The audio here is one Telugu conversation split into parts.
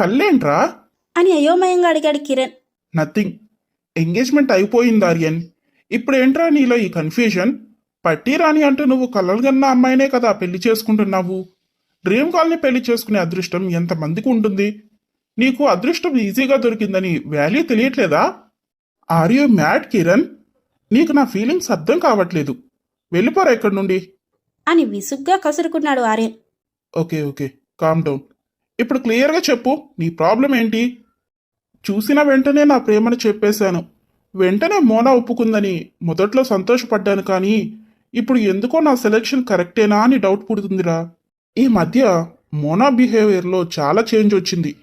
కళ్ళేంట్రా? అని అయోమయంగా అడిగాడు కిరణ్. నథింగ్ ఎంగేజ్మెంట్ అయిపోయింది ఆర్యన్. ఇప్పుడేంట్రా నీలో ఈ కన్ఫ్యూజన్ పట్టి రాని అంటూ నువ్వు కలలుగన్న అమ్మాయినే కదా పెళ్ళి చేసుకుంటున్నావు. డ్రీమ్ కాల్ని పెళ్ళి చేసుకునే అదృష్టం ఎంతమందికి ఉంటుంది? నీకు అదృష్టం ఈజీగా దొరికిందని value తెలియట్లేదా? Are you mad Kiran? నీకు నా ఫీలింగ్స్ అర్థం కావట్లేదు. వెళ్ళిపోరా ఇక్కడి నుండి? అని విసుగ్గా కసురుకున్నాడు Aryan. Okay okay calm down ఇప్పుడు క్లియర్గా చెప్పు నీ ప్రాబ్లం ఏంటి? చూసిన వెంటనే నా ప్రేమను చెప్పేశాను. వెంటనే మోనా ఒప్పుకుందని మొదట్లో సంతోషపడ్డాను కానీ ఇప్పుడు ఎందుకో నా సెలెక్షన్ కరెక్టేనా అని డౌట్ పుడుతుందిరా. ఈ మధ్య మోనా బిహేవియర్లో చాలా చేంజ్ వచ్చింది.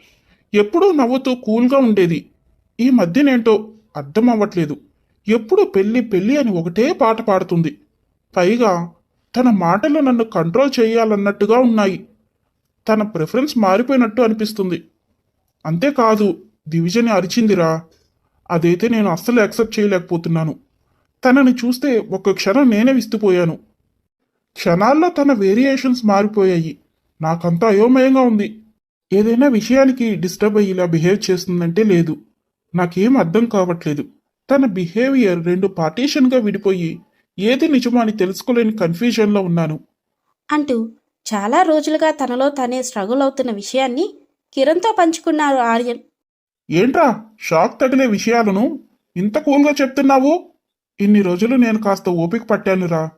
ఎప్పుడూ నవ్వుతూ కూల్గా ఉండేది. ఈ మధ్యనేంటో అర్థం అవ్వట్లేదు. ఎప్పుడు పెళ్ళి పెళ్ళి అని ఒకటే పాట పాడుతుంది. పైగా తన మాటలు నన్ను కంట్రోల్ చేయాలన్నట్టుగా ఉన్నాయి. తన ప్రిఫరెన్స్ మారిపోయినట్టు అనిపిస్తుంది. అంతేకాదు దివిజని అరిచిందిరా. అదైతే నేను అస్సలు యాక్సెప్ట్ చేయలేకపోతున్నాను. తనని చూస్తే ఒక్క క్షణం నేనే విస్తుపోయాను. క్షణాల్లో తన వేరియేషన్స్ మారిపోయాయి. నాకంతా అయోమయంగా ఉంది. ఏదైనా విషయానికి డిస్టర్బ్ అయ్యి ఇలా బిహేవ్ చేస్తుందంటే లేదు. నాకేం అర్థం కావట్లేదు. తన బిహేవియర్ రెండు పార్టీషన్గా విడిపోయి ఏది నిజమో అని తెలుసుకోలేని కన్ఫ్యూజన్లో ఉన్నాను. అంటూ చాలా రోజులుగా తనలో తనే స్ట్రగుల్ అవుతున్న విషయాన్ని కిరణ్తో పంచుకున్నారు ఆర్యన్. ఏంట్రా? షాక్ తగిలే విషయాలను ఇంత కూల్గా చెప్తున్నావు? ఇన్ని రోజులు నేను కాస్త ఓపిక పట్టానురా.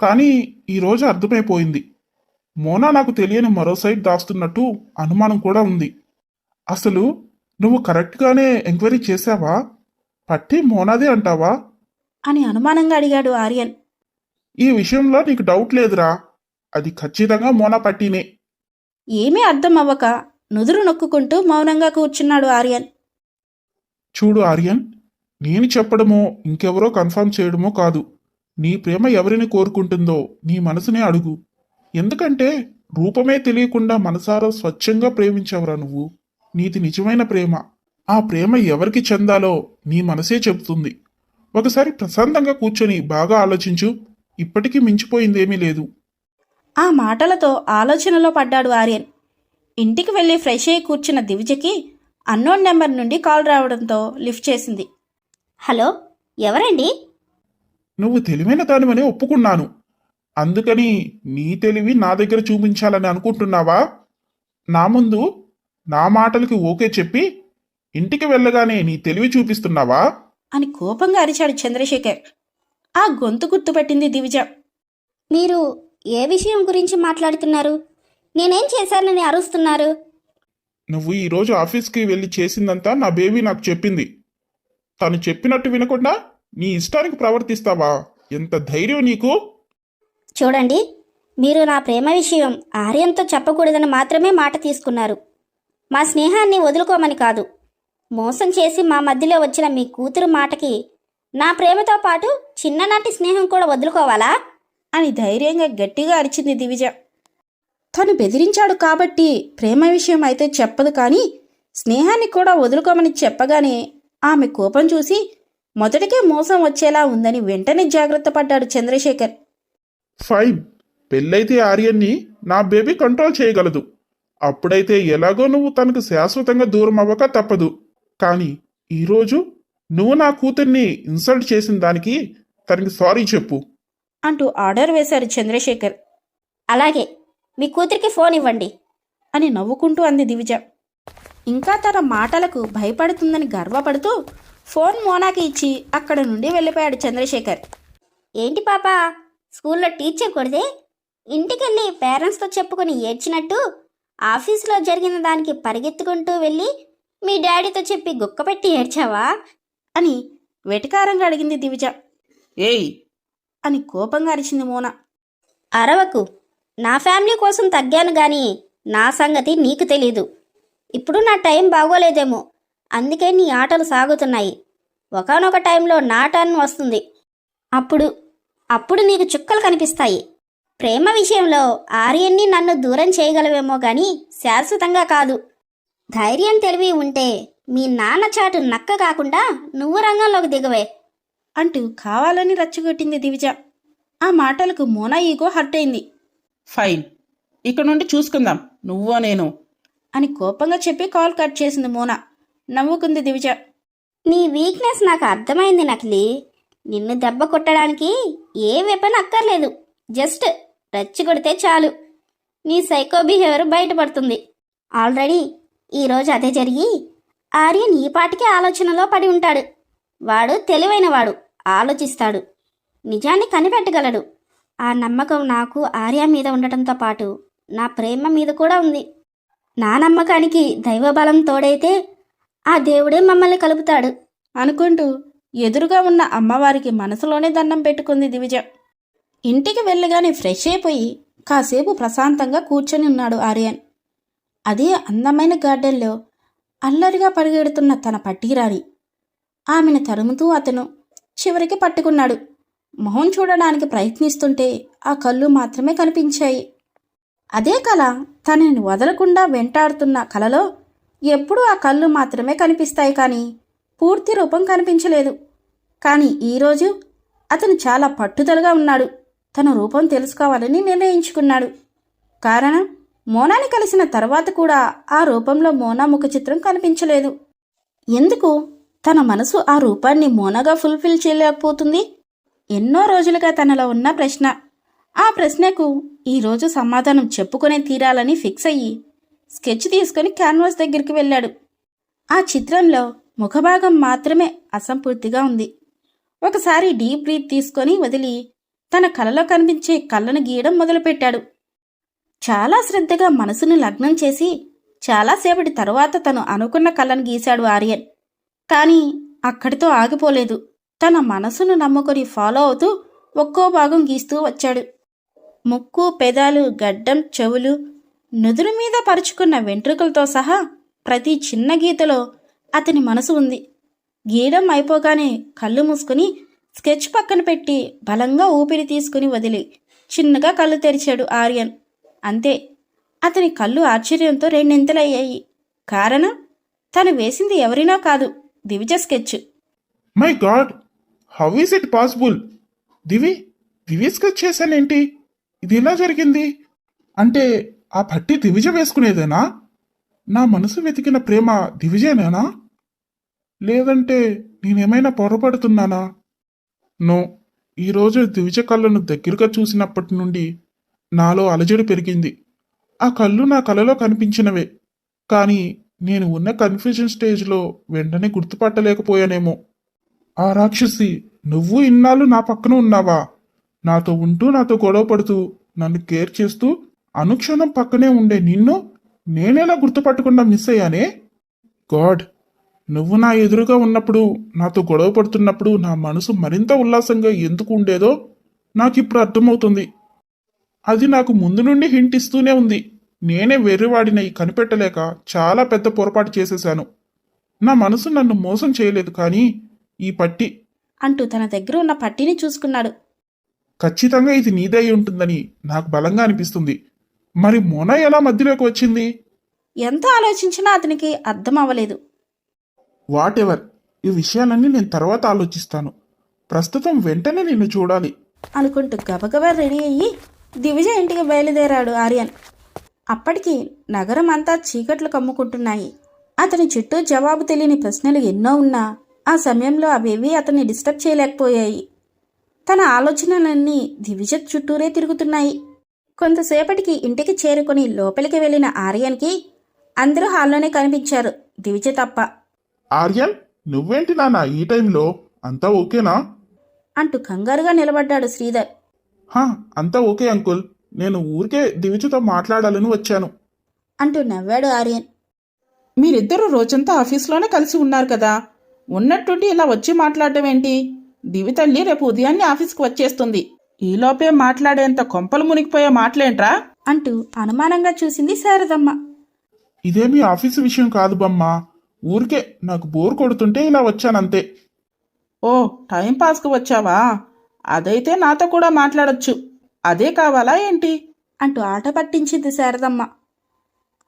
కానీ ఈరోజు అర్థమైపోయింది. మోనా నాకు తెలియని మరో సైడ్ దాస్తున్నట్టు అనుమానం కూడా ఉంది. అసలు నువ్వు కరెక్ట్గానే ఎంక్వైరీ చేశావా? పట్టి మోనాదే అంటావా? అని అనుమానంగా అడిగాడు ఆర్యన్. ఈ విషయంలో నీకు డౌట్ లేదురా. అది ఖచ్చితంగా మోనా పట్టినే ఏమీ అర్థం అవ్వక నుదురు నొక్కుకుంటూ మౌనంగా కూర్చున్నాడు ఆర్యన్. చూడు ఆర్యన్ నేను చెప్పడమో ఇంకెవరో కన్ఫర్మ్ చేయడమో కాదు. నీ ప్రేమ ఎవరిని కోరుకుంటుందో నీ మనసునే అడుగు. ఎందుకంటే రూపమే తెలియకుండా మనసారా స్వచ్ఛంగా ప్రేమించవరా నువ్వు? నీది నిజమైన ప్రేమ. ఆ ప్రేమ ఎవరికి చెందాలో నీ మనసే చెబుతుంది. ఒకసారి ప్రశాంతంగా కూర్చొని బాగా ఆలోచించు. ఇప్పటికీ మించిపోయిందేమీ లేదు. ఆ మాటలతో ఆలోచనలో పడ్డాడు ఆర్యన్. ఇంటికి వెళ్ళి ఫ్రెష్ అయి కూర్చున్న దివిజకి అన్నోన్ నెంబర్ నుండి కాల్ రావడంతో లిఫ్ట్ చేసింది. హలో ఎవరండి? నువ్వు తెలివైన దానివని ఒప్పుకున్నాను. అందుకని నీ తెలివి నా దగ్గర చూపించాలని అనుకుంటున్నావా? నా ముందు నా మాటలకి ఓకే చెప్పి ఇంటికి వెళ్ళగానే నీ తెలివి చూపిస్తున్నావా? అని కోపంగా అరిచాడు చంద్రశేఖర్. ఆ గొంతు గుర్తుపట్టింది దివిజ మీరు ఏ విషయం గురించి మాట్లాడుతున్నారు? నేనేం చేశానని అరుస్తున్నారు? నువ్వు ఈరోజు ఆఫీస్కి వెళ్ళి చేసిందంతా నా బేబీ నాకు చెప్పింది. తను చెప్పినట్టు వినకుండా నీ ఇష్టానికి ప్రవర్తిస్తావా? ఎంత ధైర్యం నీకు? చూడండి మీరు నా ప్రేమ విషయం ఆర్యంతో చెప్పకూడదని మాత్రమే మాట తీసుకున్నారు. మా స్నేహాన్ని వదులుకోమని కాదు. మోసం చేసి మా మధ్యలో వచ్చిన మీ కూతురు మాటకి నా ప్రేమతో పాటు చిన్ననాటి స్నేహం కూడా వదులుకోవాలా? అని ధైర్యంగా గట్టిగా అరిచింది దివిజ. తను బెదిరించాడు కాబట్టి ప్రేమ విషయం అయితే చెప్పదు కానీ స్నేహాన్ని కూడా వదులుకోమని చెప్పగానే ఆమె కోపం చూసి మొదటికే మోసం వచ్చేలా ఉందని వెంటనే జాగ్రత్త పడ్డాడు చంద్రశేఖర్. ఫైన్. పెళ్ళైతే ఆర్యన్ని నా బేబీ కంట్రోల్ చేయగలదు. అప్పుడైతే ఎలాగో నువ్వు తనకు శాశ్వతంగా దూరం అవ్వక తప్పదు. కానీ ఈరోజు నువ్వు నా కూతుర్ని ఇన్సల్ట్ చేసిన దానికి తనకి సారీ చెప్పు. అంటూ ఆర్డర్ వేశారు చంద్రశేఖర్. అలాగే మీ కూతురికి ఫోన్ ఇవ్వండి. అని నవ్వుకుంటూ అంది దివిజ. ఇంకా తన మాటలకు భయపడుతుందని గర్వపడుతూ ఫోన్ మోనాకి ఇచ్చి అక్కడ నుండి వెళ్ళిపోయాడు చంద్రశేఖర్. ఏంటి పాప స్కూల్లో టీచర్ కొడితే ఇంటికెళ్ళి పేరెంట్స్తో చెప్పుకొని ఏడ్చినట్టు ఆఫీసులో జరిగిన దానికి పరిగెత్తుకుంటూ వెళ్ళి మీ డాడీతో చెప్పి గుక్కపెట్టి ఏడ్చావా? అని వెటకారంగా అడిగింది దివిజ. ఏయ్ అని కోపంగా అరిచింది మోన. అరవకు. నా ఫ్యామిలీ కోసం తగ్గాను గాని నా సంగతి నీకు తెలీదు. ఇప్పుడు నా టైం బాగోలేదేమో. అందుకే నీ ఆటలు సాగుతున్నాయి. ఒకనొక టైంలో నా టర్న్ వస్తుంది. అప్పుడు అప్పుడు నీకు చుక్కలు కనిపిస్తాయి. ప్రేమ విషయంలో ఆర్యన్ని నన్ను దూరం చేయగలవేమో గాని శాశ్వతంగా కాదు. ధైర్యం తెలివి ఉంటే మీ నాన్న చాటు నక్క కాకుండా నువ్వు రంగంలోకి దిగవే. అంటూ కావాలని రచ్చగొట్టింది దివిజ. ఆ మాటలకు మోనా ఈగో హర్ట్ అయింది ఫైన్. ఇక్కడ నుండి చూసుకుందాం. నువ్వో నేను. అని కోపంగా చెప్పి కాల్ కట్ చేసింది మోనా. నవ్వుకుంది దివిజ. నీ వీక్నెస్ నాకు అర్థమైంది నకిలీ. నిన్ను దెబ్బ కొట్టడానికి ఏ వెపన్ అక్కర్లేదు. జస్ట్ రచ్చి కొడితే చాలు. నీ సైకో బిహేవియర్ బయటపడుతుంది. ఆల్రెడీ ఈరోజు అదే జరిగి ఆర్యన్ ఈ పాటికే ఆలోచనలో పడి ఉంటాడు. వాడు తెలివైనవాడు. ఆలోచిస్తాడు. నిజాన్ని కనిపెట్టగలడు. ఆ నమ్మకం నాకు ఆర్య మీద ఉండటంతో పాటు నా ప్రేమ మీద కూడా ఉంది. నా నమ్మకానికి దైవబలం తోడైతే ఆ దేవుడే మమ్మల్ని కలుపుతాడు. అనుకుంటూ ఎదురుగా ఉన్న అమ్మవారికి మనసులోనే దండం పెట్టుకుంది దివిజ. ఇంటికి వెళ్ళగానే ఫ్రెష్ అయిపోయి కాసేపు ప్రశాంతంగా కూర్చొని ఉన్నాడు ఆర్యన్. అదే అందమైన గార్డెన్లో అల్లరిగా పరిగెడుతున్న తన పట్టిరాని ఆమెను తరుముతూ అతను చివరికి పట్టుకున్నాడు. మొహం చూడడానికి ప్రయత్నిస్తుంటే ఆ కళ్ళు మాత్రమే కనిపించాయి. అదే కళ తనని వదలకుండా వెంటాడుతున్న కలలో ఎప్పుడూ ఆ కళ్ళు మాత్రమే కనిపిస్తాయి కానీ పూర్తి రూపం కనిపించలేదు. కానీ ఈరోజు అతను చాలా పట్టుదలగా ఉన్నాడు. తన రూపం తెలుసుకోవాలని నిర్ణయించుకున్నాడు. కారణం మోనాని కలిసిన తర్వాత కూడా ఆ రూపంలో మోనా ముఖ చిత్రం కనిపించలేదు. ఎందుకు? తన మనసు ఆ రూపాన్ని మోనగా ఫుల్ఫిల్ చేయలేకపోతుంది. ఎన్నో రోజులుగా తనలో ఉన్న ప్రశ్న. ఆ ప్రశ్నకు ఈరోజు సమాధానం చెప్పుకునే తీరాలని ఫిక్స్ అయ్యి స్కెచ్ తీసుకుని క్యాన్వాస్ దగ్గరికి వెళ్ళాడు. ఆ చిత్రంలో ముఖభాగం మాత్రమే అసంపూర్తిగా ఉంది. ఒకసారి డీప్ బ్రీత్ తీసుకొని వదిలి తన కలలో కనిపించే కళ్ళను గీయడం మొదలుపెట్టాడు. చాలా శ్రద్ధగా మనసును లగ్నం చేసి చాలాసేపటి తరువాత తను అనుకున్న కళ్ళను గీశాడు ఆర్యన్. కానీ అక్కడితో ఆగిపోలేదు. తన మనసును నమ్ముకొని ఫాలో అవుతూ ఒక్కో భాగం గీస్తూ వచ్చాడు. ముక్కు పెదాలు గడ్డం చెవులు నుదురు మీద పరుచుకున్న వెంట్రుకలతో సహా ప్రతి చిన్న గీతలో అతని మనసు ఉంది. గీయడం అయిపోగానే కళ్ళు మూసుకుని స్కెచ్ పక్కన పెట్టి బలంగా ఊపిరి తీసుకుని వదిలి చిన్నగా కళ్ళు తెరిచాడు ఆర్యన్. అంతే అతని కళ్ళు ఆశ్చర్యంతో రెండింతలయ్యాయి. కారణం తను వేసింది ఎవరినో కాదు. Divija sketch. My god how is it possible? Divi Divi sketch చేశానేంటి? ఇది ఎలా జరిగింది? అంటే ఆ పట్టి దివిజ వేసుకునేదేనా? నా మనసు వెతికిన ప్రేమ దివిజేనేనా? లేదంటే నేనేమైనా పొరపడుతున్నానా? నో ఈరోజు దివిజ కళ్ళను దగ్గరగా చూసినప్పటి నుండి నాలో అలజడి పెరిగింది. ఆ కళ్ళు నా కలలో కనిపించినవే. కానీ నేను ఉన్న కన్ఫ్యూజన్ స్టేజ్లో వెంటనే గుర్తుపట్టలేకపోయానేమో. ఆ రాక్షసి నువ్వు ఇన్నాళ్ళు నా పక్కన ఉన్నావా? నాతో ఉంటూ నాతో గొడవ పడుతూ నన్ను కేర్ చేస్తూ అనుక్షణం పక్కనే ఉండే నిన్ను నేనేలా గుర్తుపట్టకుండా మిస్ అయ్యానే? గాడ్ నువ్వు నా ఎదురుగా ఉన్నప్పుడు నాతో గొడవ పడుతున్నప్పుడు నా మనసు మరింత ఉల్లాసంగా ఎందుకు ఉండేదో నాకు ఇప్పుడు అర్థమవుతుంది. అది నాకు ముందు నుండి హింట్ ఇస్తూనే ఉంది. నేనే వెర్రివాడినై కనిపెట్టలేక చాలా పెద్ద పొరపాటు చేసేశాను. నా మనసు నన్ను మోసం చేయలేదు కానీ ఈ పట్టి అంటూ తన దగ్గర ఉన్న పట్టీని చూసుకున్నాడు. ఖచ్చితంగా ఇది నీదే ఉంటుందని నాకు బలంగా అనిపిస్తుంది. మరి మోన ఎలా మధ్యలోకి వచ్చింది? ఎంత ఆలోచించినా అతనికి అర్థం అవ్వలేదు. వాట్ ఎవర్ ఈ విషయాలన్నీ నేను తర్వాత ఆలోచిస్తాను. ప్రస్తుతం వెంటనే నిన్ను చూడాలి. అనుకుంటూ గబగబా రెడీ అయ్యి దివిజ ఇంటికి బయలుదేరాడు ఆర్యన్. అప్పటికి నగరం అంతా చీకట్లు కమ్ముకుంటున్నాయి. అతని చుట్టూ జవాబు తెలియని ప్రశ్నలు ఎన్నో ఉన్నా ఆ సమయంలో అవేవీ అతన్ని డిస్టర్బ్ చేయలేకపోయాయి. తన ఆలోచనలన్నీ దివిజ చుట్టూరే తిరుగుతున్నాయి. కొంతసేపటికి ఇంటికి చేరుకొని లోపలికి వెళ్ళిన ఆర్యన్కి అందరూ హాల్లోనే కనిపించారు దివిజ తప్ప ఆర్యన్ నువ్వేంటి నాన్న ఈ టైంలో? అంతా ఓకేనా? అంటూ కంగారుగా నిలబడ్డాడు శ్రీధర్. హా అంతా ఓకే అంకుల్. నేను ఊరికే దివిజతో మాట్లాడాలని వచ్చాను. అంటూ నవ్వాడు ఆర్యన్. మీరిద్దరూ రోజంతా ఆఫీస్లోనే కలిసి ఉన్నారు కదా. ఉన్నట్టుండి ఇలా వచ్చి మాట్లాడడం ఏంటి దివి తల్లి రేపు ఉదయాన్నే ఆఫీస్కి వచ్చేస్తుంది. ఈలోపే మాట్లాడేంత కొంపలు మునిగిపోయే మాటలేంట్రా? అంటూ అనుమానంగా చూసింది శారదమ్మ. ఇదేమీ ఆఫీసు విషయం కాదు బమ్మా. ఊరికే నాకు బోర్ కొడుతుంటే ఇలా వచ్చానంతే. ఓ టైం పాస్కి వచ్చావా? అదైతే నాతో కూడా మాట్లాడొచ్చు. అదే కావాలా ఏంటి? అంటూ ఆట పట్టించింది శారదమ్మ.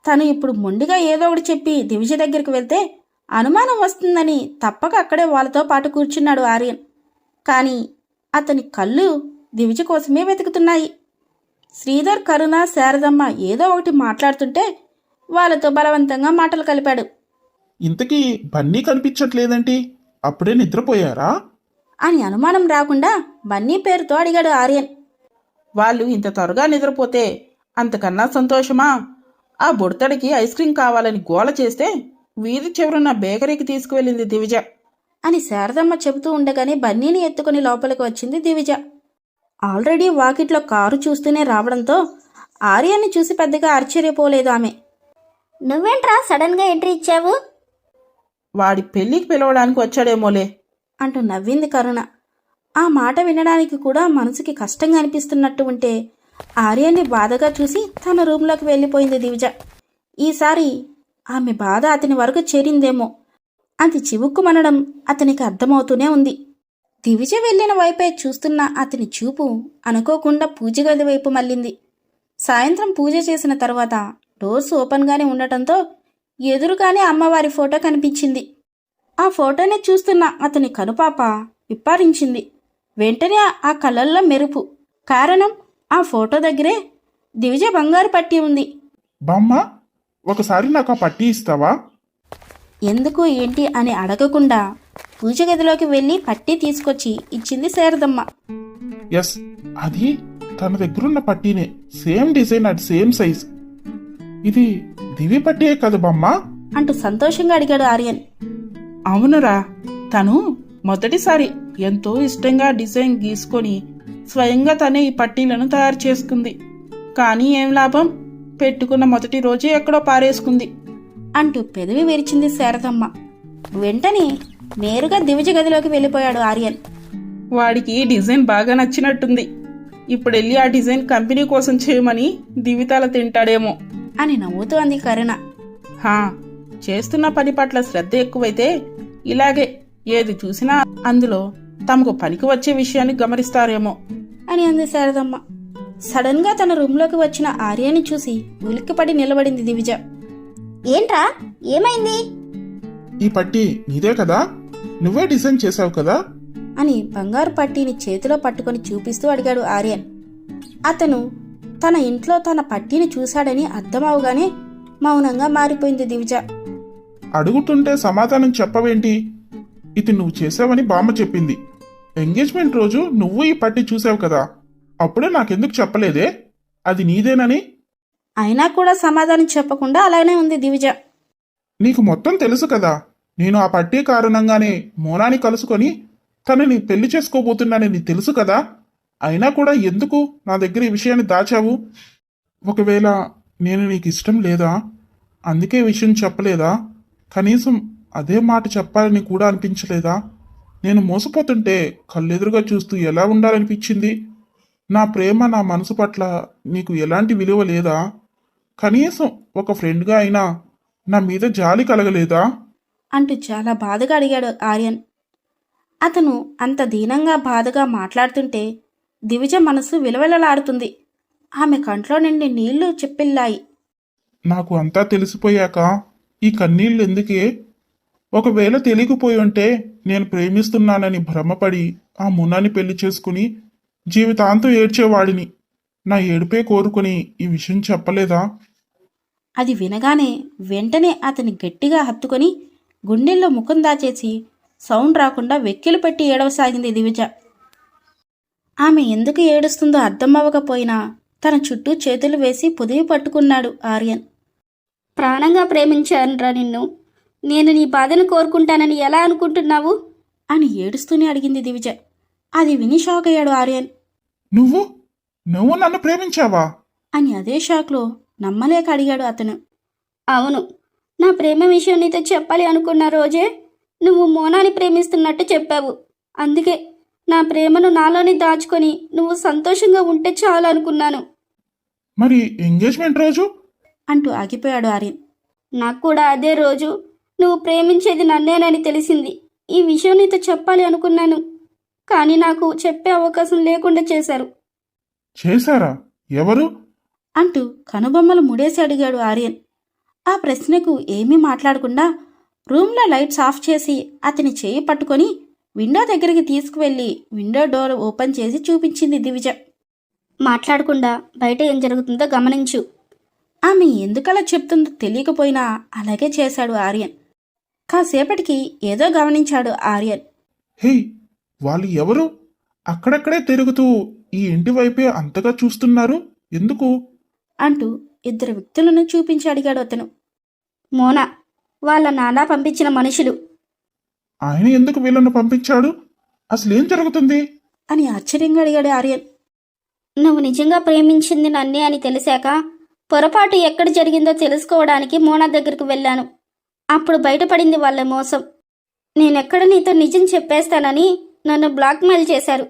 తను ఇప్పుడు మొండిగా ఏదో ఒకటి చెప్పి దివిజ దగ్గరికి వెళ్తే అనుమానం వస్తుందని తప్పక అక్కడే వాళ్ళతో పాటు కూర్చున్నాడు ఆర్యన్. కానీ అతని కళ్ళు దివిజ కోసమే వెతుకుతున్నాయి. శ్రీధర్ కరుణ శారదమ్మ ఏదో ఒకటి మాట్లాడుతుంటే వాళ్ళతో బలవంతంగా మాటలు కలిపాడు. ఇంతకీ బన్నీ కనిపించట్లేదేంటి అప్పుడే నిద్రపోయారా? అని అనుమానం రాకుండా బన్నీ పేరుతో అడిగాడు ఆర్యన్. వాళ్ళు ఇంత త్వరగా నిద్రపోతే అంతకన్నా సంతోషమా? ఆ బుడతడికి ఐస్ క్రీం కావాలని గోల చేస్తే వీధి చివరున్న బేకరీకి తీసుకువెళ్ళింది దివిజ. అని శారదమ్మ చెబుతూ ఉండగానే బన్నీని ఎత్తుకుని లోపలికి వచ్చింది దివిజ. ఆల్రెడీ వాకిట్లో కారు చూస్తూనే రావడంతో ఆర్యాన్ని చూసి పెద్దగా ఆశ్చర్యపోలేదు ఆమె. నువ్వేంట్రా సడన్గా ఎంట్రీ ఇచ్చావు? వాడి పెళ్ళికి పిలవడానికి వచ్చాడేమోలే. అంటూ నవ్వింది కరుణ. ఆ మాట వినడానికి కూడా మనసుకి కష్టంగా అనిపిస్తున్నట్టు ఉంటే ఆర్యాన్ని బాధగా చూసి తన రూంలోకి వెళ్ళిపోయింది దివిజ. ఈసారి ఆమె బాధ అతని వరకు చేరిందేమో అది చివుక్కుమనడం అతనికి అర్థమవుతూనే ఉంది. దివిజ వెళ్ళిన వైపే చూస్తున్న అతని చూపు అనుకోకుండా పూజ గది వైపు మళ్ళింది. సాయంత్రం పూజ చేసిన తర్వాత డోర్స్ ఓపెన్గానే ఉండటంతో ఎదురుగానే అమ్మవారి ఫోటో కనిపించింది. ఆ ఫోటోని చూస్తున్న అతని కనుపాప విప్పారించింది. వెంటనే ఆ కళ్ళల్లో మెరుపు. కారణం ఆ ఫోటో దగ్గరే దివిజ బంగారు పట్టి ఉంది. బామ్మ ఒకసారి నాకు ఆ పట్టి ఇస్తావా? ఎందుకు ఏంటి అని అడగకుండా పూజ గదిలోకి వెళ్ళి పట్టి తీసుకొచ్చి ఇచ్చింది శారదమ్మ. ఎస్ అది తన దగ్గరున్న పట్టీనే. Same design and same size. ఇది దివి పట్టియే కదా బామ్మ. అంటూ సంతోషంగా అడిగాడు ఆర్యన్. అవునురా తను మొదటిసారి ఎంతో ఇష్టంగా డిజైన్ గీసుకొని స్వయంగా తనే ఈ పట్టీలను తయారు చేసుకుంది. కానీ ఏం లాభం? పెట్టుకున్న మొదటి రోజే ఎక్కడో పారేసుకుంది. అంటూ పెదవి విరిచింది శారదమ్మ. వెంటనే నేరుగా దివిజ గదిలోకి వెళ్ళిపోయాడు ఆర్యన్. వాడికి ఈ డిజైన్ బాగా నచ్చినట్టుంది. ఇప్పుడు వెళ్ళి ఆ డిజైన్ కంపెనీ కోసం చేయమని దివితాల తింటాడేమో. అని నవ్వుతూ అంది కరుణ. హా చేస్తున్న పని పట్ల శ్రద్ధ ఎక్కువైతే ఇలాగే ఏది చూసినా అందులో తమకు పనికి వచ్చే విషయాన్ని గమనిస్తారేమో. అని అంది శారదమ్మ. సడన్గా తన రూంలోకి వచ్చిన ఆర్యాని చూసి ఉలిక్కిపడి నిలబడింది దివిజ. ఏంట్రా? ఏమైంది? ఈ పట్టి నీదే కదా? నువ్వే డిజైన్ చేసావు కదా? అని బంగారు పట్టీని చేతిలో పట్టుకొని చూపిస్తూ అడిగాడు ఆర్యన్. అతను తన ఇంట్లో తన పట్టీని చూశాడని అర్థమవగానే మౌనంగా మారిపోయింది దివిజ. అడుగుతుంటే సమాధానం చెప్పవేంటి? ఇది నువ్వు చేసావని బామ్మ చెప్పింది. ఎంగేజ్మెంట్ రోజు నువ్వు ఈ పట్టి చూసావు కదా. అప్పుడే నాకెందుకు చెప్పలేదే? అది నీదేనని? అయినా కూడా సమాధానం చెప్పకుండా అలానే ఉంది దివిజ. నీకు మొత్తం తెలుసు కదా. నేను ఆ పట్టీ కారణంగానే మోనాని కలుసుకొని తనని పెళ్ళి చేసుకోబోతున్నానని తెలుసు కదా. అయినా కూడా ఎందుకు నా దగ్గర ఈ విషయాన్ని దాచావు? ఒకవేళ నేను నీకు ఇష్టం లేదా? అందుకే విషయం చెప్పలేదా? కనీసం అదే మాట చెప్పాలని కూడా అనిపించలేదా? నేను మోసపోతుంటే కళ్ళెదురుగా చూస్తూ ఎలా ఉండాలనిపించింది? నా ప్రేమ నా మనసు పట్ల నీకు ఎలాంటి విలువ లేదా? కనీసం ఒక ఫ్రెండ్గా అయినా నా మీద జాలి కలగలేదా? అంటూ చాలా బాధగా అడిగాడు ఆర్యన్. అతను అంత దీనంగా బాధగా మాట్లాడుతుంటే దివిజ మనసు విలవిలలాడుతుంది. ఆమె కంట్లో నుండి నీళ్ళు చెప్పిల్లాయి. నాకు అంతా తెలిసిపోయాక ఈ కన్నీళ్ళు ఎందుకే ఒకవేళ తెలియకపోయి ఉంటే నేను ప్రేమిస్తున్నానని భ్రమపడి ఆ మున్నాని పెళ్ళి చేసుకుని జీవితాంతం ఏడ్చేవాడిని. నా ఏడుపే కోరుకుని ఈ విషయం చెప్పలేదా? అది వినగానే వెంటనే అతని గట్టిగా హత్తుకొని గుండెల్లో ముఖం దాచేసి సౌండ్ రాకుండా వెక్కిలు పెట్టి ఏడవసాగింది దివిజ. ఆమె ఎందుకు ఏడుస్తుందో అర్థమవ్వకపోయినా తన చుట్టూ చేతులు వేసి పొదివి పట్టుకున్నాడు ఆర్యన్. ప్రాణంగా ప్రేమించానురా నిన్ను. నేను నీ బాధను కోరుకుంటానని ఎలా అనుకుంటున్నావు? అని ఏడుస్తూనే అడిగింది దివిజ. అది విని షాక్ అయ్యాడు ఆర్యన్. నువ్వు? నువ్వు నన్ను ప్రేమించావా? అని అదే షాక్లో నమ్మలేక అడిగాడు అతను. అవును. నా ప్రేమ విషయం నీతో చెప్పాలి అనుకున్న రోజే నువ్వు మోనాని ప్రేమిస్తున్నట్టు చెప్పావు. అందుకే నా ప్రేమను నాలోనే దాచుకొని నువ్వు సంతోషంగా ఉంటే చాలు అనుకున్నాను. మరి ఎంగేజ్మెంట్ రోజు? అంటూ ఆగిపోయాడు ఆర్యన్. నాకు కూడా అదే రోజు నువ్వు ప్రేమించేది నన్నేనని తెలిసింది. ఈ విషయం నీతో చెప్పాలి అనుకున్నాను. కానీ నాకు చెప్పే అవకాశం లేకుండా చేశారు. చేశారా? ఎవరు? అంటూ కనుబొమ్మలు ముడేసి అడిగాడు ఆర్యన్. ఆ ప్రశ్నకు ఏమీ మాట్లాడకుండా రూమ్లో లైట్స్ ఆఫ్ చేసి అతని చేయి పట్టుకొని విండో దగ్గరికి తీసుకువెళ్ళి విండో డోర్ ఓపెన్ చేసి చూపించింది దివిజ. మాట్లాడకుండా బయట ఏం జరుగుతుందో గమనించు. ఆమె ఎందుకలా చెప్తుందో తెలియకపోయినా అలాగే చేశాడు ఆర్యన్. కాసేపటికి ఏదో గమనించాడు ఆర్యన్. హే వాళ్ళు ఎవరు? అక్కడక్కడే తిరుగుతూ ఈ ఇంటి వైపే అంతగా చూస్తున్నారు? ఎందుకు? అంటూ ఇద్దరు వ్యక్తులను చూపించి అడిగాడు అతను. మోనా వాళ్ళ నాన్న పంపించిన మనుషులు. ఆయన ఎందుకు వీళ్ళను పంపించాడు? అసలేం జరుగుతుంది? అని ఆశ్చర్యంగా అడిగాడు ఆర్యన్. నువ్వు నిజంగా ప్రేమించింది నన్నే అని తెలిసాక పొరపాటు ఎక్కడ జరిగిందో తెలుసుకోవడానికి మోనా దగ్గరకు వెళ్ళాను. అప్పుడు బయటపడింది వాళ్ళ మోసం. నేనెక్కడ నీతో నిజం చెప్పేస్తానని నన్ను బ్లాక్మెయిల్ చేశారు.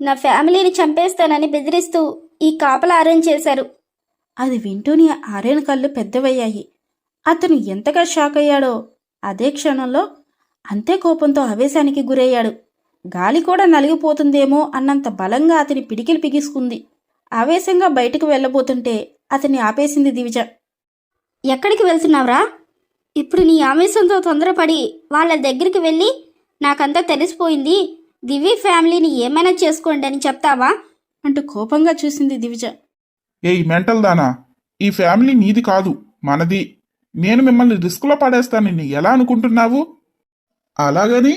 నా ఫ్యామిలీని చంపేస్తానని బెదిరిస్తూ ఈ కాపలా అరేంజ్ చేశారు. అది వింటూనే ఆర్యన్ కళ్ళు పెద్దవయ్యాయి. అతను ఎంతగా షాక్ అయ్యాడో అదే క్షణంలో అంతే కోపంతో ఆవేశానికి గురయ్యాడు. గాలి కూడా నలిగిపోతుందేమో అన్నంత బలంగా అతని పిడికిలు పిగిసుకుంది. ఆవేశంగా బయటకు వెళ్ళబోతుంటే అతన్ని ఆపేసింది దివిజ. ఎక్కడికి వెళ్తున్నావురా? ఇప్పుడు నీ ఆవేశంతో తొందరపడి వాళ్ళ దగ్గరికి వెళ్ళి నాకంతా తెలిసిపోయింది. దివి ఫ్యామిలీని ఏమైనా చేసుకోండి అని చెప్తావా? అంటూ కోపంగా చూసింది దివిజ. ఏయ్ మెంటల్ దానా? ఈ ఫ్యామిలీ నీది కాదు మనది. నేను మిమ్మల్ని రిస్క్లో పడేస్తానని ఎలా అనుకుంటున్నావు? అలాగని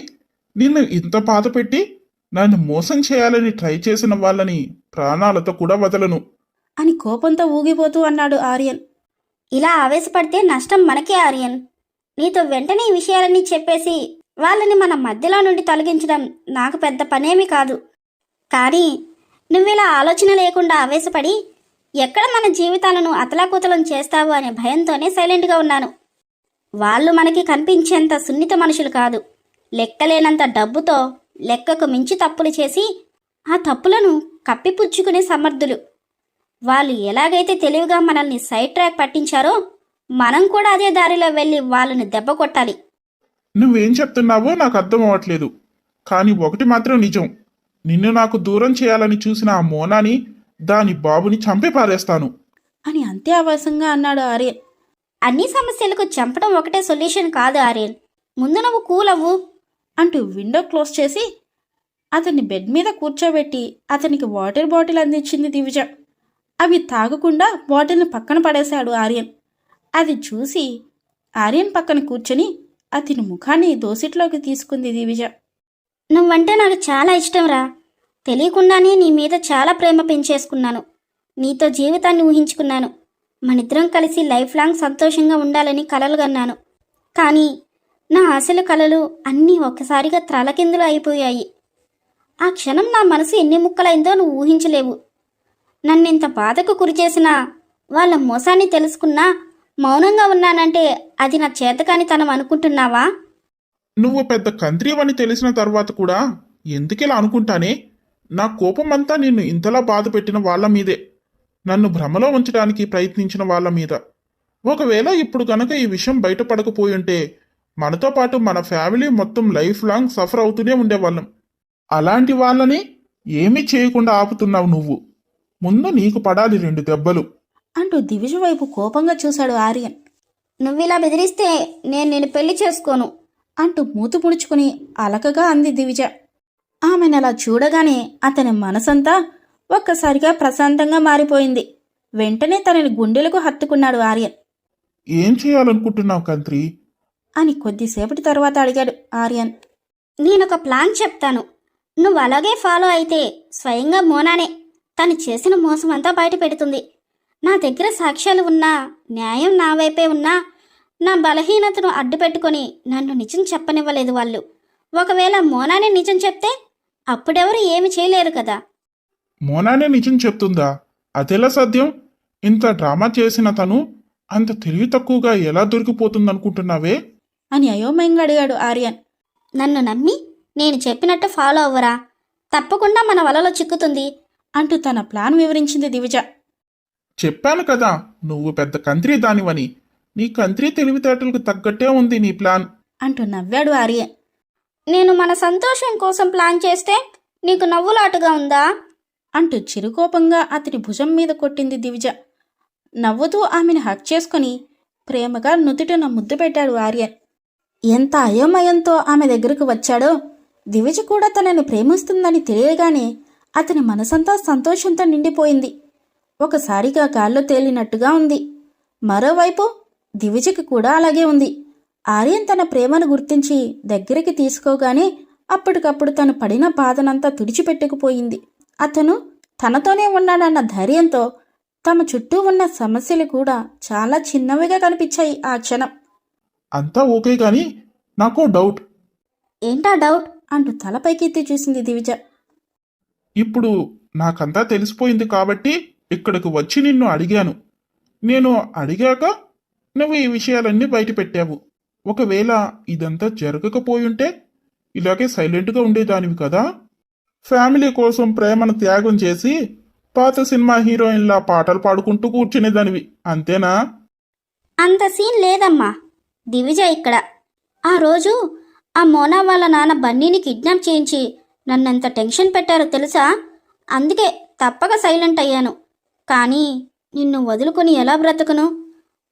నిన్ను ఇంత బాధ పెట్టి నన్ను మోసం చేయాలని ట్రై చేసిన వాళ్ళని ప్రాణాలతో కూడా వదలను. అని కోపంతో ఊగిపోతూ అన్నాడు ఆర్యన్. ఇలా ఆవేశపడితే నష్టం మనకే ఆర్యన్. నీతో వెంటనే ఈ విషయాలన్నీ చెప్పేసి వాళ్ళని మన మధ్యలో నుండి తొలగించడం నాకు పెద్ద పనేమీ కాదు. కానీ నువ్విలా ఆలోచన లేకుండా ఆవేశపడి ఎక్కడ మన జీవితాలను అతలాకుతలం చేస్తావు అనే భయంతోనే సైలెంట్గా ఉన్నాను. వాళ్ళు మనకి కనిపించేంత సున్నిత మనుషులు కాదు. లెక్కలేనంత డబ్బుతో లెక్కకు మించి తప్పులు చేసి ఆ తప్పులను కప్పిపుచ్చుకునే సమర్థులు. వాళ్ళు ఎలాగైతే తెలివిగా మనల్ని సైడ్ ట్రాక్ పట్టించారో మనం కూడా అదే దారిలో వెళ్ళి వాళ్ళని దెబ్బ కొట్టాలి. నువ్వేం చెప్తున్నావో నాకు అర్థం అవ్వట్లేదు. కానీ ఒకటి మాత్రం నిజం. నిన్ను నాకు దూరం చేయాలని చూసిన ఆ మోనాని దాని బాబుని చంపి పారేస్తాను అని అంతే ఆవేశంగా అన్నాడు ఆర్యన్. అన్ని సమస్యలకు చంపడం ఒకటే సొల్యూషన్ కాదు ఆర్యన్. ముందు నువ్వు కూల్ అవ్వు. అంటూ విండో క్లోజ్ చేసి అతన్ని బెడ్ మీద కూర్చోబెట్టి అతనికి వాటర్ బాటిల్ అందించింది దివిజ. అవి తాగకుండా బాటిల్ని పక్కన పడేశాడు ఆర్యన్. అది చూసి ఆర్యన్ పక్కన కూర్చొని అతని ముఖాన్ని దోసిట్లోకి తీసుకుంది దివిజ. నువ్వంటే నాకు చాలా ఇష్టం రా తెలియకుండానే నీ మీద చాలా ప్రేమ పెంచేసుకున్నాను. నీతో జీవితాన్ని ఊహించుకున్నాను. మనిద్దరం కలిసి లైఫ్ లాంగ్ సంతోషంగా ఉండాలని కలలు కన్నాను. కానీ నా ఆశల కలలు అన్నీ ఒక్కసారిగా త్రలకిందులు అయిపోయాయి. ఆ క్షణం నా మనసు ఎన్ని ముక్కలైందో నువ్వు ఊహించలేవు. నన్నింత బాధకు గురిచేసిన వాళ్ళ మోసాన్ని తెలుసుకున్నా మౌనంగా ఉన్నానంటే అది నా చేతకానితనం అనుకుంటున్నావా? నువ్వు పెద్ద కంత్రీవని తెలిసిన తర్వాత కూడా ఎందుకిలా అనుకుంటానే? నా కోపం అంతా నిన్ను ఇంతలా బాధ పెట్టిన వాళ్ళ మీదే. నన్ను భ్రమలో ఉంచడానికి ప్రయత్నించిన వాళ్ళ మీద. ఒకవేళ ఇప్పుడు గనక ఈ విషయం బయటపడకపోయుంటే మనతో పాటు మన ఫ్యామిలీ మొత్తం లైఫ్ లాంగ్ సఫర్ అవుతూనే ఉండేవాళ్ళం. అలాంటి వాళ్ళని ఏమీ చేయకుండా ఆపుతున్నావు నువ్వు. ముందు నీకు పడాలి రెండు దెబ్బలు. అంటూ దివిజ వైపు కోపంగా చూశాడు ఆర్యన్. నువ్విలా బెదిరిస్తే నేను నేను పెళ్ళి చేసుకోను. అంటూ మూతు ముడుచుకుని అలకగా అంది దివిజ. ఆమెను అలా చూడగానే అతని మనసంతా ఒక్కసారిగా ప్రశాంతంగా మారిపోయింది. వెంటనే తనని గుండెలకు హత్తుకున్నాడు ఆర్యన్. ఏం చేయాలనుకుంటున్నావు కంత్రి? అని కొద్దిసేపటి తర్వాత అడిగాడు ఆర్యన్. నేనొక ప్లాన్ చెప్తాను. నువ్వు అలాగే ఫాలో అయితే స్వయంగా మోనానే తను చేసిన మోసం అంతా బయట పెడుతుంది. నా దగ్గర సాక్ష్యాలు ఉన్నా న్యాయం నా వైపే ఉన్నా నా బలహీనతను అడ్డు పెట్టుకొని నన్ను నిజం చెప్పనివ్వలేదు వాళ్ళు. ఒకవేళ మోనానే నిజం చెప్తే అప్పుడెవరు ఏమి చేయలేరు కదా. మోనానే నిజం చెప్తుందా? అదెలా సాధ్యం? ఇంత డ్రామా చేసిన తను అంత తెలివి తక్కువగా ఎలా దొరికిపోతుందనుకుంటున్నావే? అని అయోమయంగా అడిగాడు ఆర్యన్. నన్ను నమ్మి నేను చెప్పినట్టు ఫాలో అవ్వరా? తప్పకుండా మన వలలో చిక్కుతుంది అంటూ తన ప్లాన్ వివరించింది దివిజ. చెప్పాను కదా నువ్వు పెద్ద కంత్రి దానివని. నీ కంత్రి తెలివితేటలకు తగ్గట్టే ఉంది నీ ప్లాన్. అంటూ నవ్వాడు ఆర్యన్ నేను మన సంతోషం కోసం ప్లాన్ చేస్తే నీకు నవ్వులాటుగా ఉందా? అంటూ చిరుకోపంగా అతని భుజం మీద కొట్టింది దివిజ. నవ్వుతూ ఆమెను హక్ చేసుకుని ప్రేమగా నుదుటిన ముద్దు పెట్టాడు ఆర్యన్ ఎంత అయోమయంతో ఆమె దగ్గరకు వచ్చాడో దివిజ కూడా తనని ప్రేమిస్తుందని తెలియగానే అతని మనసంతా సంతోషంతో నిండిపోయింది. ఒకసారిగా గాల్లో తేలినట్టుగా ఉంది. మరోవైపు దివిజకి కూడా అలాగే ఉంది. ఆర్యన్ తన ప్రేమను గుర్తించి దగ్గరికి తీసుకోగానే అప్పటికప్పుడు తను పడిన బాధనంతా తుడిచిపెట్టుకుపోయింది. అతను తనతోనే ఉన్నాడన్న ధైర్యంతో తమ చుట్టూ ఉన్న సమస్యలు కూడా చాలా చిన్నవిగా కనిపించాయి ఆ క్షణం. అంతా ఓకే కానీ నాకు డౌట్. ఏంటా డౌట్? అంటూ తలపైకెత్తి చూసింది దివిజ. ఇప్పుడు నాకంతా తెలిసిపోయింది కాబట్టి ఇక్కడికి వచ్చి నిన్ను అడిగాను. నేను అడిగాక నువ్వు ఈ విషయాలన్నీ బయట పెట్టావు ఒకవేళ ఇదంతా జరగకపోయుంటే ఇలాగే సైలెంట్గా ఉండేదానివి కదా. ఫ్యామిలీ కోసం ప్రేమను త్యాగం చేసి పాత సినిమా హీరోయిన్లా పాటలు పాడుకుంటూ కూర్చునేదానివి. అంతేనా? అంత సీన్ లేదమ్మా. దివిజ ఇక్కడ. ఆ రోజు ఆ మోనా వాళ్ళ నాన్న బన్నీని కిడ్నాప్ చేయించి నన్నంత టెన్షన్ పెట్టారో తెలుసా? అందుకే తప్పక సైలెంట్ అయ్యాను. కానీ నిన్ను వదులుకొని ఎలా బ్రతకను?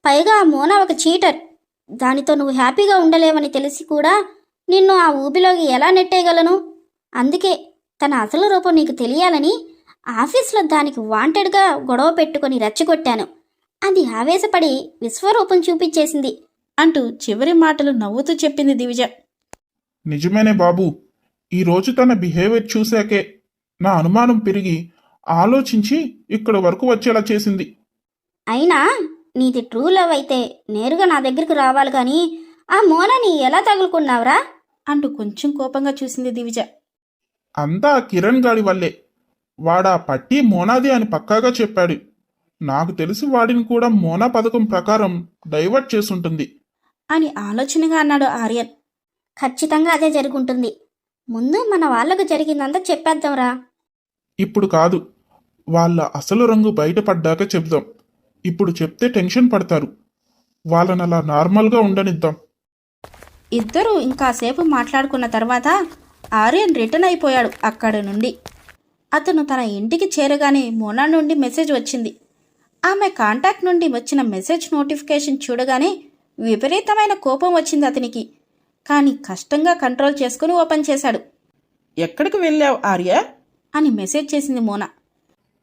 పైగా ఆ ఒక చీటర్. దానితో నువ్వు హ్యాపీగా ఉండలేవని తెలిసి కూడా నిన్ను ఆ ఊబిలోకి ఎలా నెట్టేయగలను? అందుకే తన అసలు రూపం నీకు తెలియాలని ఆఫీస్లో దానికి వాంటెడ్గా గొడవ పెట్టుకొని రెచ్చగొట్టాను. అది ఆవేశపడి విశ్వరూపం చూపించేసింది అంటూ చివరి మాటలు నవ్వుతూ చెప్పింది దివిజ. నిజమేనే బాబు. ఈరోజు తన బిహేవియర్ చూశాకే నా అనుమానం పెరిగి ఆలోచించి ఇక్కడ వరకు వచ్చేలా చేసింది. అయినా నీది ట్రూ లవ్ అయితే నేరుగా నా దగ్గరికి రావాలి కానీ ఆ మోనని ఎలా తగులుకున్నావురా? అంటూ కొంచెం కోపంగా చూసింది దివిజ. అంతా కిరణ్ గాడి వల్లే. వాడా పట్టి మోనాది అని పక్కాగా చెప్పాడు. నాకు తెలిసి వాడిని కూడా మోనా పథకం ప్రకారం డైవర్ట్ చేసుంటుంది. అని ఆలోచనగా అన్నాడు ఆర్యన్. ఖచ్చితంగా అదే జరుగుంటుంది. ముందు మన వాళ్ళకు జరిగిందంతా చెప్పేద్దాంరా. ఇప్పుడు కాదు. వాళ్ళ అసలు రంగు బయటపడ్డాక చెప్దాం ఇప్పుడు చెప్తే టెన్షన్ పడతారు. వాళ్ళని అలా నార్మల్గా ఉండనిద్దాం. ఇద్దరూ ఇంకాసేపు మాట్లాడుకున్న తర్వాత ఆర్యన్ రిటర్న్ అయిపోయాడు అక్కడి నుండి. అతను తన ఇంటికి చేరగానే మోనా నుండి మెసేజ్ వచ్చింది. ఆమె కాంటాక్ట్ నుండి వచ్చిన మెసేజ్ నోటిఫికేషన్ చూడగానే విపరీతమైన కోపం వచ్చింది అతనికి. కానీ కష్టంగా కంట్రోల్ చేసుకుని ఓపెన్ చేశాడు. ఎక్కడికి వెళ్ళావు ఆర్య? అని మెసేజ్ చేసింది మోనా.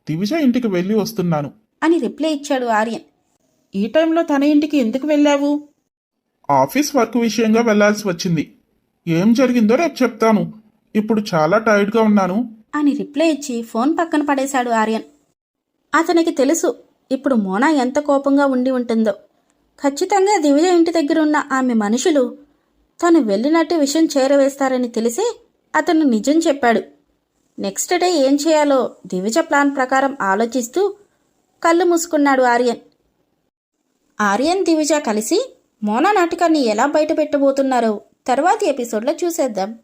దివిజ ఇంటికి వెళ్ళి వస్తున్నాను. అని రిప్లై ఇచ్చాడు ఆర్యన్. ఈ టైంలో తన ఇంటికి ఎందుకు వెళ్ళావు? ఆఫీస్ వర్క్ విషయంగా వెళ్ళాల్సి వచ్చింది. ఏం జరిగిందో రేపు చెప్తాను. ఇప్పుడు చాలా టైర్డ్గా ఉన్నాను. అని రిప్లై ఇచ్చి ఫోన్ పక్కన పడేశాడు ఆర్యన్. అతనికి తెలుసు ఇప్పుడు మోనా ఎంత కోపంగా ఉండి ఉంటుందో. ఖచ్చితంగా దివ్య ఇంటి దగ్గర ఉన్న ఆమె మనుషులు తను వెళ్ళినట్టు విషయం చేరవేస్తారని తెలిసి అతను నిజం చెప్పాడు. నెక్స్ట్ డే ఏం చేయాలో దివిజ ప్లాన్ ప్రకారం ఆలోచిస్తూ కళ్ళు మూసుకున్నాడు ఆర్యన్. ఆర్యన్ దివిజ కలిసి మోనా నాటకాన్ని ఎలా బయట పెట్టబోతున్నారో తర్వాతి ఎపిసోడ్లో చూసేద్దాం.